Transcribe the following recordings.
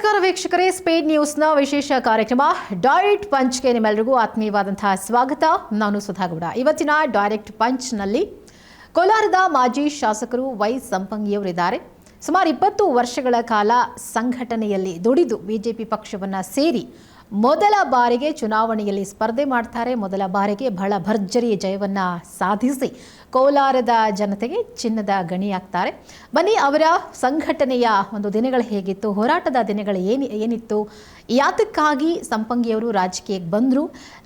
ನಮಸ್ಕಾರ ವೀಕ್ಷಕರೇ. ಸ್ಪೇಡ್ ನ್ಯೂಸ್ನ ವಿಶೇಷ ಕಾರ್ಯಕ್ರಮ ಡೈರೆಕ್ಟ್ ಪಂಚ್ಗೆ ನಿಮ್ಮೆಲ್ಲರಿಗೂ ಆತ್ಮೀಯವಾದಂತಹ ಸ್ವಾಗತ. ನಾನು ಸುಧಾಗೌಡ. ಇವತ್ತಿನ ಡೈರೆಕ್ಟ್ ಪಂಚ್ನಲ್ಲಿ ಕೋಲಾರದ ಮಾಜಿ ಶಾಸಕರು ವೈ ಸಂಪಂಗಿಯವರಿದ್ದಾರೆ. ಸುಮಾರು ಇಪ್ಪತ್ತು ವರ್ಷಗಳ ಕಾಲ ಸಂಘಟನೆಯಲ್ಲಿ ದುಡಿದು ಬಿಜೆಪಿ ಪಕ್ಷವನ್ನು ಸೇರಿ ಮೊದಲ ಬಾರಿಗೆ ಚುನಾವಣೆಯಲ್ಲಿ ಸ್ಪರ್ಧೆ ಮಾಡ್ತಾರೆ. ಮೊದಲ ಬಾರಿಗೆ ಬಹಳ ಭರ್ಜರಿ ಜಯವನ್ನು ಸಾಧಿಸಿ ಕೋಲಾರದ ಜನತೆಗೆ ಚಿನ್ನದ ಗಣಿಯಾಗ್ತಾರೆ. ಬನ್ನಿ ಅವರ ಸಂಘಟನೆಯ ಒಂದು ದಿನಗಳು ಹೇಗಿತ್ತು? ಹೋರಾಟದ ದಿನಗಳು ಏನಿ ಏನಿತ್ತು? ಯಾತಕ್ಕಾಗಿ ಸಂಪಂಗಿಯವರು ರಾಜಕೀಯಕ್ಕೆ ಬಂದರು?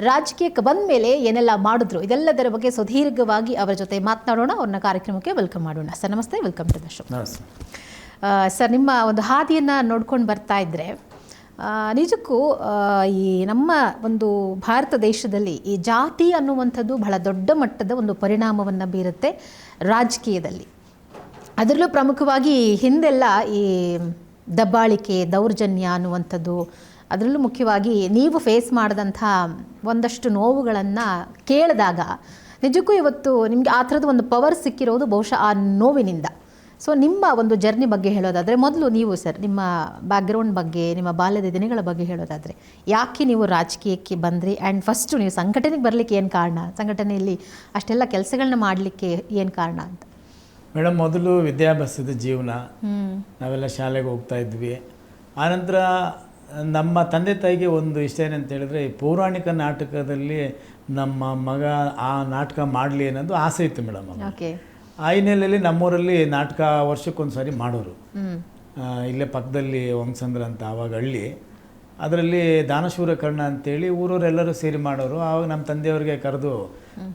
ರಾಜಕೀಯಕ್ಕೆ ಬಂದ ಮೇಲೆ ಏನೆಲ್ಲ ಮಾಡಿದ್ರು? ಇದೆಲ್ಲದರ ಬಗ್ಗೆ ಸುದೀರ್ಘವಾಗಿ ಅವರ ಜೊತೆ ಮಾತನಾಡೋಣ. ಅವ್ರನ್ನ ಕಾರ್ಯಕ್ರಮಕ್ಕೆ ವೆಲ್ಕಮ್ ಮಾಡೋಣ. ಸರ್ ನಮಸ್ತೆ. Welcome to the show. Sir ನಿಮ್ಮ ಒಂದು ಹಾದಿಯನ್ನು ನೋಡ್ಕೊಂಡು ಬರ್ತಾ ಇದ್ದರೆ ನಿಜಕ್ಕೂ ಈ ನಮ್ಮ ಒಂದು ಭಾರತ ದೇಶದಲ್ಲಿ ಈ ಜಾತಿ ಅನ್ನುವಂಥದ್ದು ಬಹಳ ದೊಡ್ಡ ಮಟ್ಟದ ಒಂದು ಪರಿಣಾಮವನ್ನು ಬೀರುತ್ತೆ ರಾಜಕೀಯದಲ್ಲಿ. ಅದರಲ್ಲೂ ಪ್ರಮುಖವಾಗಿ ಹಿಂದೆಲ್ಲ ಈ ದಬ್ಬಾಳಿಕೆ, ದೌರ್ಜನ್ಯ ಅನ್ನುವಂಥದ್ದು, ಅದರಲ್ಲೂ ಮುಖ್ಯವಾಗಿ ನೀವು ಫೇಸ್ ಮಾಡಿದಂಥ ಒಂದಷ್ಟು ನೋವುಗಳನ್ನು ಕೇಳಿದಾಗ ನಿಜಕ್ಕೂ ಇವತ್ತು ನಿಮಗೆ ಆ ಥರದ ಒಂದು ಪವರ್ ಸಿಕ್ಕಿರೋದು ಬಹುಶಃ ಆ ನೋವಿನಿಂದ. ಸೊ ನಿಮ್ಮ ಒಂದು ಜರ್ನಿ ಬಗ್ಗೆ ಹೇಳೋದಾದರೆ ಮೊದಲು ನೀವು ಸರ್ ನಿಮ್ಮ ಬ್ಯಾಕ್ಗ್ರೌಂಡ್ ಬಗ್ಗೆ ನಿಮ್ಮ ಬಾಲ್ಯದ ದಿನಗಳ ಬಗ್ಗೆ ಹೇಳೋದಾದರೆ ಯಾಕೆ ನೀವು ರಾಜಕೀಯಕ್ಕೆ ಬಂದ್ರಿ? ಆ್ಯಂಡ್ ಫಸ್ಟು ನೀವು ಸಂಘಟನೆಗೆ ಬರಲಿಕ್ಕೆ ಏನು ಕಾರಣ? ಸಂಘಟನೆಯಲ್ಲಿ ಅಷ್ಟೆಲ್ಲ ಕೆಲಸಗಳನ್ನ ಮಾಡಲಿಕ್ಕೆ ಏನು ಕಾರಣ ಅಂತ? ಮೇಡಮ್ ಮೊದಲು ವಿದ್ಯಾಭ್ಯಾಸದ ಜೀವನ. ನಾವೆಲ್ಲ ಶಾಲೆಗೆ ಹೋಗ್ತಾ ಇದ್ವಿ. ಆನಂತರ ನಮ್ಮ ತಂದೆ ತಾಯಿಗೆ ಒಂದು ಇಷ್ಟ ಏನಂತ ಹೇಳಿದ್ರೆ ಈ ಪೌರಾಣಿಕ ನಾಟಕದಲ್ಲಿ ನಮ್ಮ ಮಗ ಆ ನಾಟಕ ಮಾಡಲಿ ಅನ್ನೋದು ಆಸೆ ಇತ್ತು ಮೇಡಮ್. ಓಕೆ ಆ ಹಿನ್ನೆಲೆಯಲ್ಲಿ ನಮ್ಮೂರಲ್ಲಿ ನಾಟಕ ವರ್ಷಕ್ಕೊಂದು ಸಾರಿ ಮಾಡೋರು ಇಲ್ಲೇ ಪಕ್ಕದಲ್ಲಿ ವಂಸಂದ್ರ ಅಂತ ಆವಾಗ ಹಳ್ಳಿ. ಅದರಲ್ಲಿ ದಾನಶೂರ ಕರ್ಣ ಅಂತೇಳಿ ಊರವರೆಲ್ಲರೂ ಸೇರಿ ಮಾಡೋರು. ಆವಾಗ ನಮ್ಮ ತಂದೆಯವ್ರಿಗೆ ಕರೆದು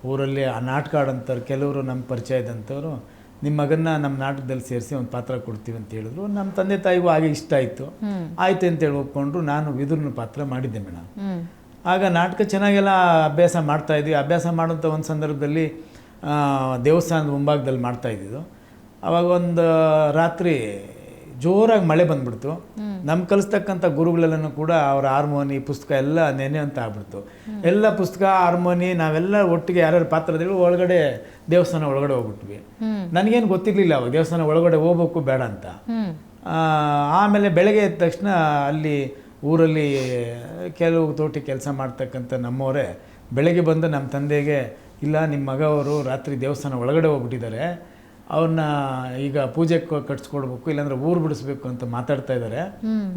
ಊರಲ್ಲಿ ಆ ನಾಟಕ ಆಡೋಂಥವ್ರು ಕೆಲವರು ನಮ್ಮ ಪರಿಚಯ ಇದ್ದಂಥವ್ರು ನಿಮ್ಮ ಮಗನ್ನ ನಮ್ಮ ನಾಟಕದಲ್ಲಿ ಸೇರಿಸಿ ಒಂದು ಪಾತ್ರ ಕೊಡ್ತೀವಿ ಅಂತ ಹೇಳಿದ್ರು. ನಮ್ಮ ತಂದೆ ತಾಯಿಗೂ ಹಾಗೆ ಇಷ್ಟ ಆಯಿತು. ಆಯ್ತು ಅಂತೇಳಿ ಒಪ್ಕೊಂಡ್ರು. ನಾನು ವಿದುರ್ನ ಪಾತ್ರ ಮಾಡಿದ್ದೆ ಮೇಡಮ್. ಆಗ ನಾಟಕ ಚೆನ್ನಾಗೆಲ್ಲ ಅಭ್ಯಾಸ ಮಾಡ್ತಾ ಇದ್ವಿ. ಅಭ್ಯಾಸ ಮಾಡೋಂಥ ಒಂದು ಸಂದರ್ಭದಲ್ಲಿ ದೇವಸ್ಥಾನದ ಮುಂಭಾಗದಲ್ಲಿ ಮಾಡ್ತಾ ಇದ್ದಿದ್ದು. ಅವಾಗ ಒಂದು ರಾತ್ರಿ ಜೋರಾಗಿ ಮಳೆ ಬಂದ್ಬಿಡ್ತು. ನಮ್ಮ ಕಲಿಸ್ತಕ್ಕಂಥ ಗುರುಗಳೆಲ್ಲನೂ ಕೂಡ ಅವರ ಹಾರ್ಮೋನಿ ಪುಸ್ತಕ ಎಲ್ಲ ನೆನೆ ಅಂತ ಆಗ್ಬಿಡ್ತು. ಎಲ್ಲ ಪುಸ್ತಕ ಹಾರ್ಮೋನಿ ನಾವೆಲ್ಲ ಒಟ್ಟಿಗೆ ಯಾರ್ಯಾರು ಪಾತ್ರಗಳು ಒಳಗಡೆ ದೇವಸ್ಥಾನ ಒಳಗಡೆ ಹೋಗ್ಬಿಟ್ವಿ. ನನಗೇನು ಗೊತ್ತಿರಲಿಲ್ಲ ಅವಾಗ ದೇವಸ್ಥಾನ ಒಳಗಡೆ ಹೋಗ್ಬೇಕು ಬೇಡ ಅಂತ. ಆಮೇಲೆ ಬೆಳಗ್ಗೆ ಎದ್ದ ತಕ್ಷಣ ಅಲ್ಲಿ ಊರಲ್ಲಿ ಕೆಲವು ತೋಟಿ ಕೆಲಸ ಮಾಡ್ತಕ್ಕಂಥ ನಮ್ಮವರೇ ಬೆಳಗ್ಗೆ ಬಂದು ನಮ್ಮ ತಂದೆಗೆ ಇಲ್ಲ ನಿಮ್ಮ ಮಗ ಅವರು ರಾತ್ರಿ ದೇವಸ್ಥಾನ ಒಳಗಡೆ ಹೋಗ್ಬಿಟ್ಟಿದ್ದಾರೆ. ಅವ್ರನ್ನ ಈಗ ಪೂಜೆ ಕಟ್ಸ್ಕೊಡ್ಬೇಕು ಇಲ್ಲಾಂದ್ರೆ ಊರು ಬಿಡಿಸ್ಬೇಕು ಅಂತ ಮಾತಾಡ್ತಾ ಇದ್ದಾರೆ.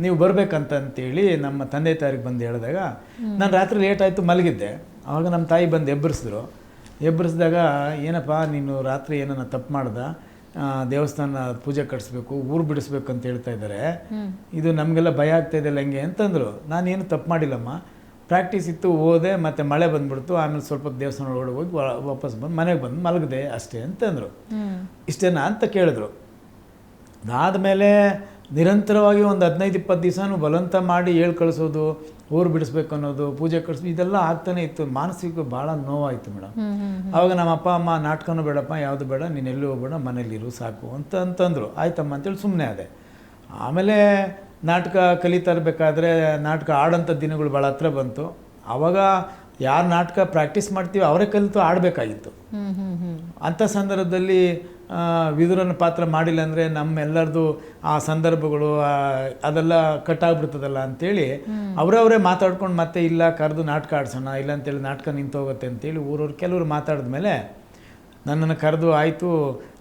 ನೀವು ಬರ್ಬೇಕಂತ ಅಂತೇಳಿ ನಮ್ಮ ತಂದೆ ತಾಯಿಗೆ ಬಂದು ಹೇಳಿದಾಗ ನಾನು ರಾತ್ರಿ ಲೇಟ್ ಆಯಿತು ಮಲಗಿದ್ದೆ. ಆವಾಗ ನಮ್ಮ ತಾಯಿ ಬಂದು ಎಬ್ಬರಿಸಿದ್ರು ಎಬ್ಬರಿಸಿದಾಗ ಏನಪ್ಪ ನೀನು ರಾತ್ರಿ ಏನನ್ನ ತಪ್ಪು ಮಾಡ್ದ? ದೇವಸ್ಥಾನ ಪೂಜೆ ಕಟ್ಸ್ಬೇಕು ಊರು ಬಿಡಿಸ್ಬೇಕು ಅಂತ ಹೇಳ್ತಾ ಇದ್ದಾರೆ. ಇದು ನಮಗೆಲ್ಲ ಭಯ ಆಗ್ತಾ ಇದೆಯಲ್ಲ ಹೆಂಗೆ ಅಂತಂದರು. ನಾನೇನು ತಪ್ಪು ಮಾಡಿಲ್ಲಮ್ಮ? ಪ್ರಾಕ್ಟೀಸ್ ಇತ್ತು ಹೋದೆ ಮತ್ತು ಮಳೆ ಬಂದ್ಬಿಡ್ತು ಆಮೇಲೆ ಸ್ವಲ್ಪ ದೇವಸ್ಥಾನ ಒಳಗೆ ಹೋಗಿ ವಾಪಸ್ ಬಂದು ಮನೆಗೆ ಬಂದು ಮಲಗದೆ ಅಷ್ಟೇ ಅಂತಂದರು. ಇಷ್ಟೇನಾ ಅಂತ ಕೇಳಿದ್ರು. ಅದಾದಮೇಲೆ ನಿರಂತರವಾಗಿ ಒಂದು ಹದಿನೈದು ಇಪ್ಪತ್ತು ದಿವಸನೂ ಬಲವಂತ ಮಾಡಿ ಹೇಳಿ ಕಳಿಸೋದು ಊರು ಬಿಡಿಸ್ಬೇಕು ಅನ್ನೋದು ಪೂಜೆ ಕಳಿಸೋದು ಇದೆಲ್ಲ ಆಗ್ತಾನೆ ಇತ್ತು. ಮಾನಸಿಕ ಭಾಳ ನೋವಾಯಿತು ಮೇಡಮ್. ಅವಾಗ ನಮ್ಮ ಅಪ್ಪ ಅಮ್ಮ ನಾಟಕನೂ ಬೇಡಪ್ಪ ಯಾವುದು ಬೇಡ ನೀನು ಎಲ್ಲಿ ಹೋಗ್ಬೇಡ ಮನೇಲಿರು ಸಾಕು ಅಂತ ಅಂತಂದರು. ಆಯ್ತಮ್ಮ ಅಂತೇಳಿ ಸುಮ್ಮನೆ ಅದೇ ಆಮೇಲೆ ನಾಟಕ ಕಲಿತಾ ಇರಬೇಕಾದ್ರೆ ನಾಟಕ ಆಡೋಂಥ ದಿನಗಳು ಭಾಳ ಹತ್ರ ಬಂತು. ಆವಾಗ ಯಾರು ನಾಟಕ ಪ್ರಾಕ್ಟೀಸ್ ಮಾಡ್ತೀವಿ ಅವರೇ ಕಲಿತು ಆಡಬೇಕಾಗಿತ್ತು. ಅಂಥ ಸಂದರ್ಭದಲ್ಲಿ ವಿದುರನ ಪಾತ್ರ ಮಾಡಿಲ್ಲ ಅಂದರೆ ನಮ್ಮೆಲ್ಲರದು ಆ ಸಂದರ್ಭಗಳು ಅದೆಲ್ಲ ಕಟ್ಟಾಗ್ಬಿಡ್ತದಲ್ಲ ಅಂತೇಳಿ ಅವರವರೇ ಮಾತಾಡ್ಕೊಂಡು ಮತ್ತೆ ಇಲ್ಲ ಕರೆದು ನಾಟಕ ಆಡ್ಸೋಣ, ಇಲ್ಲ ಅಂತೇಳಿ ನಾಟಕ ನಿಂತೋಗುತ್ತೆ ಅಂತೇಳಿ ಊರವ್ರು ಕೆಲವರು ಮಾತಾಡಿದ್ಮೇಲೆ ನನ್ನನ್ನು ಕರೆದು ಆಯಿತು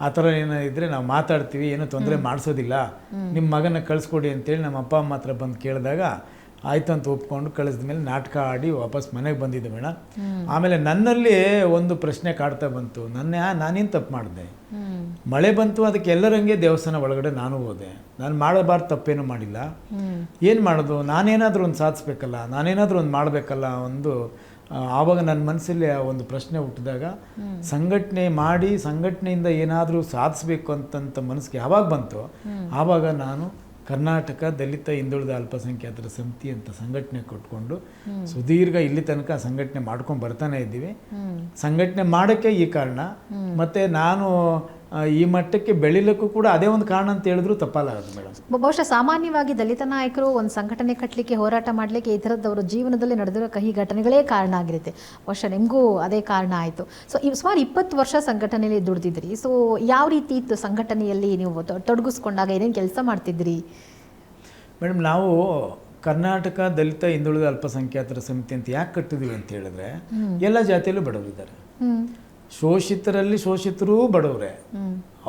ಆ ಥರ ಏನೋ ಇದ್ದರೆ ನಾವು ಮಾತಾಡ್ತೀವಿ ಏನೂ ತೊಂದರೆ ಮಾಡಿಸೋದಿಲ್ಲ. ನಿಮ್ಮ ಮಗನ ಕಳಿಸ್ಕೊಡಿ ಅಂತೇಳಿ ನಮ್ಮ ಅಪ್ಪ ಅಮ್ಮ ಹತ್ರ ಬಂದು ಕೇಳಿದಾಗ ಆಯಿತು ಅಂತ ಒಪ್ಕೊಂಡು ಕಳಿಸಿದ ಮೇಲೆ ನಾಟಕ ಆಡಿ ವಾಪಸ್ ಮನೆಗೆ ಬಂದಿದ್ದೆ ಮೇಡಮ್ ಆಮೇಲೆ ನನ್ನಲ್ಲಿ ಒಂದು ಪ್ರಶ್ನೆ ಕಾಡ್ತಾ ಬಂತು. ನನ್ನ ನಾನೇನು ತಪ್ಪು ಮಾಡಿದೆ? ಮಳೆ ಬಂತು ಅದಕ್ಕೆ ಎಲ್ಲರಂಗೆ ದೇವಸ್ಥಾನ ಒಳಗಡೆ ನಾನು ಹೋದೆ. ನಾನು ಮಾಡಬಾರ್ದು ತಪ್ಪೇನು ಮಾಡಿಲ್ಲ. ಏನು ಮಾಡೋದು? ನಾನೇನಾದರೂ ಒಂದು ಸಾಧಿಸ್ಬೇಕಲ್ಲ ನಾನೇನಾದರೂ ಒಂದು ಮಾಡಬೇಕಲ್ಲ ಒಂದು ಆವಾಗ ನನ್ನ ಮನಸ್ಸಲ್ಲಿ ಆ ಒಂದು ಪ್ರಶ್ನೆ ಹುಟ್ಟಿದಾಗ, ಸಂಘಟನೆ ಮಾಡಿ, ಸಂಘಟನೆಯಿಂದ ಏನಾದರೂ ಸಾಧಿಸಬೇಕು ಅಂತಂತ ಮನಸ್ಸಿಗೆ ಯಾವಾಗ ಬಂತು, ಆವಾಗ ನಾನು ಕರ್ನಾಟಕ ದಲಿತ ಹಿಂದುಳಿದ ಅಲ್ಪಸಂಖ್ಯಾತರ ಸಮಿತಿ ಅಂತ ಸಂಘಟನೆ ಕೊಟ್ಕೊಂಡು, ಸುದೀರ್ಘ ಇಲ್ಲಿ ತನಕ ಸಂಘಟನೆ ಮಾಡ್ಕೊಂಡು ಬರ್ತಾನೆ ಇದ್ದೀವಿ. ಸಂಘಟನೆ ಮಾಡೋಕ್ಕೆ ಈ ಕಾರಣ. ಮತ್ತು ನಾನು ಈ ಮಟ್ಟಕ್ಕೆ ಬೆಳಿಲಿಕ್ಕೂ ಕೂಡ ಅದೇ ಒಂದು ಕಾರಣ ಅಂತ ಹೇಳಿದ್ರು ತಪ್ಪಾಲಾಗದು ಮೇಡಮ್. ಬಹುಶಃ ಸಾಮಾನ್ಯವಾಗಿ ದಲಿತ ನಾಯಕರು ಒಂದು ಸಂಘಟನೆ ಕಟ್ಟಲಿಕ್ಕೆ ಹೋರಾಟ ಮಾಡಲಿಕ್ಕೆ ಈ ಥರದ್ದವರು ಜೀವನದಲ್ಲಿ ನಡೆದಿರೋ ಕಹಿ ಘಟನೆಗಳೇ ಕಾರಣ ಆಗಿರುತ್ತೆ. ಬಹುಶಃ ನಿಮಗೂ ಅದೇ ಕಾರಣ ಆಯಿತು. ಸೊ ಈ ಸುಮಾರು ಇಪ್ಪತ್ತು ವರ್ಷ ಸಂಘಟನೆಯಲ್ಲಿ ದುಡ್ದಿದ್ರಿ ಸೊ ಯಾವ ರೀತಿ ಇತ್ತು ಸಂಘಟನೆಯಲ್ಲಿ ನೀವು ತೊಡಗಿಸ್ಕೊಂಡಾಗ ಏನೇನು ಕೆಲಸ ಮಾಡ್ತಿದ್ರಿ ಮೇಡಮ್ ನಾವು ಕರ್ನಾಟಕ ದಲಿತ ಹಿಂದುಳಿದ ಅಲ್ಪಸಂಖ್ಯಾತರ ಸಮಿತಿ ಅಂತ ಯಾಕೆ ಕಟ್ಟಿದ್ವಿ ಅಂತ ಹೇಳಿದ್ರೆ ಎಲ್ಲ ಜಾತಿಯಲ್ಲೂ ಬಡವರಿದ್ದಾರೆ. ಶೋಷಿತರಲ್ಲಿ ಶೋಷಿತರೂ ಬಡವರೇ.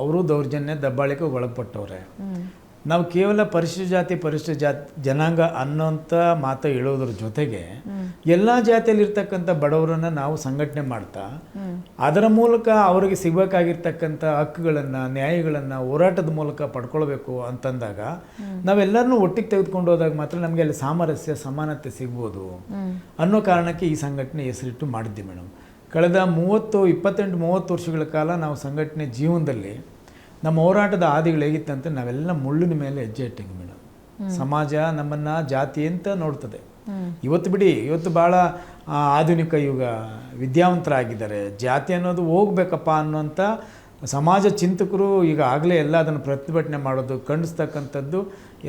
ಅವರು ದೌರ್ಜನ್ಯ ದಬ್ಬಾಳಿಕೆ ಒಳಪಟ್ಟವ್ರೆ. ನಾವು ಕೇವಲ ಪರಿಶಿಷ್ಟ ಜಾತಿ ಪರಿಶಿಷ್ಟ ಜಾತಿ ಜನಾಂಗ ಅನ್ನೋಂಥ ಮಾತು ಹೇಳೋದ್ರ ಜೊತೆಗೆ ಎಲ್ಲ ಜಾತಿಯಲ್ಲಿರ್ತಕ್ಕಂಥ ಬಡವರನ್ನು ನಾವು ಸಂಘಟನೆ ಮಾಡ್ತಾ ಅದರ ಮೂಲಕ ಅವರಿಗೆ ಸಿಗಬೇಕಾಗಿರ್ತಕ್ಕಂಥ ಹಕ್ಕುಗಳನ್ನು ನ್ಯಾಯಗಳನ್ನು ಹೋರಾಟದ ಮೂಲಕ ಪಡ್ಕೊಳ್ಬೇಕು ಅಂತಂದಾಗ ನಾವೆಲ್ಲರನ್ನೂ ಒಟ್ಟಿಗೆ ತೆಗೆದುಕೊಂಡು ಹೋದಾಗ ಮಾತ್ರ ನಮಗೆ ಅಲ್ಲಿ ಸಾಮರಸ್ಯ ಸಮಾನತೆ ಸಿಗ್ಬೋದು ಅನ್ನೋ ಕಾರಣಕ್ಕೆ ಈ ಸಂಘಟನೆ ಹೆಸರಿಟ್ಟು ಮಾಡಿದ್ವಿ ಮೇಡಮ್. ಕಳೆದ ಮೂವತ್ತು ಇಪ್ಪತ್ತೆಂಟು ಮೂವತ್ತು ವರ್ಷಗಳ ಕಾಲ ನಾವು ಸಂಘಟನೆ ಜೀವನದಲ್ಲಿ ನಮ್ಮ ಹೋರಾಟದ ಹಾದಿಗಳು ಹೇಗಿತ್ತಂತೆ ನಾವೆಲ್ಲ ಮುಳ್ಳಿನ ಮೇಲೆ ಹೆಜ್ಜೆ ಇಟ್ಟಿದ್ವಿ ಮೇಡಮ್ ಸಮಾಜ ನಮ್ಮನ್ನು ಜಾತಿ ಅಂತ ನೋಡ್ತದೆ. ಇವತ್ತು ಬಿಡಿ ಇವತ್ತು ಭಾಳ ಆಧುನಿಕ ಯುಗ ವಿದ್ಯಾವಂತರಾಗಿದ್ದಾರೆ. ಜಾತಿ ಅನ್ನೋದು ಹೋಗ್ಬೇಕಪ್ಪ ಅನ್ನುವಂಥ ಸಮಾಜ ಚಿಂತಕರು ಈಗ ಆಗಲೇ ಎಲ್ಲ ಅದನ್ನು ಪ್ರತಿಭಟನೆ ಮಾಡೋದು ಖಂಡಿಸ್ತಕ್ಕಂಥದ್ದು